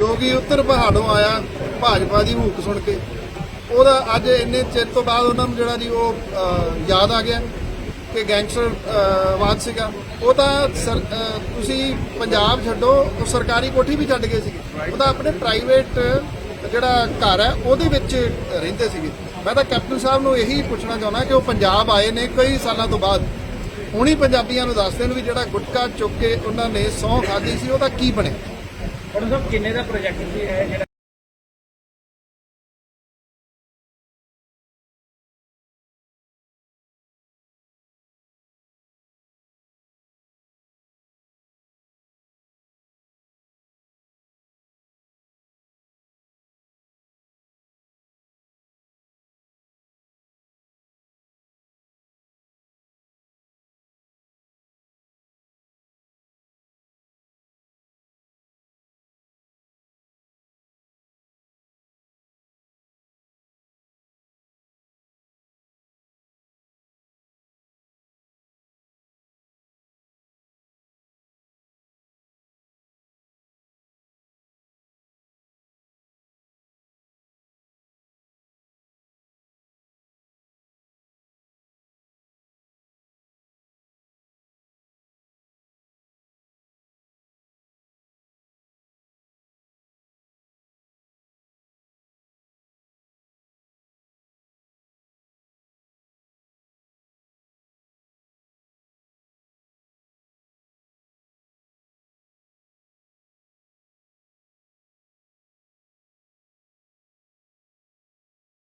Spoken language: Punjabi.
ਜੋ ਕਿ ਉੱਤਰ ਪਹਾੜੋਂ ਆਇਆ ਭਾਜਪਾ ਦੀ ਹੂਕ ਸੁਣ ਕੇ। ਉਹਦਾ ਅੱਜ ਇੰਨੇ ਚਿਰ ਤੋਂ ਬਾਅਦ ਉਹਨਾਂ ਨੂੰ ਜਿਹੜਾ ਜੀ ਉਹ ਯਾਦ ਆ ਗਿਆ ਕਿ ਗੈਂਗਸਟਰ ਅਹ, ਵਾਦ ਸੀਗਾ। ਉਹ ਤਾਂ ਸਰ- ਤੁਸੀਂ ਪੰਜਾਬ ਛੱਡੋ ਉਹ ਸਰਕਾਰੀ ਕੋਠੀ ਵੀ ਛੱਡ ਗਏ ਸੀਗੇ। ਉਹ ਤਾਂ ਆਪਣੇ ਪ੍ਰਾਈਵੇਟ ਜਿਹੜਾ ਘਰ ਹੈ ਉਹਦੇ ਵਿੱਚ ਰਹਿੰਦੇ ਸੀਗੇ। ਮੈਂ ਤਾਂ ਕੈਪਟਨ ਸਾਹਿਬ ਨੂੰ ਇਹੀ ਪੁੱਛਣਾ ਚਾਹੁੰਦਾ ਕਿ ਉਹ ਪੰਜਾਬ ਆਏ ਨੇ ਕਈ ਸਾਲਾਂ ਤੋਂ ਬਾਅਦ। ਹੁਣੀ ਪੰਜਾਬੀਆਂ ਨੂੰ ਦੱਸਦੇ ਨੇ ਵੀ ਜਿਹੜਾ ਗੁਟਕਾ ਚੁੱਕ ਕੇ ਉਹਨਾਂ ਨੇ ਸਹੁੰ ਖਾਧੀ ਸੀ ਉਹਦਾ ਕੀ ਬਣਿਆ? ਪਰ ਸਾਹਿਬ ਕਿੰਨੇ ਦਾ ਪ੍ਰੋਜੈਕਟ ਸੀ ਇਹ ਜਿਹੜਾ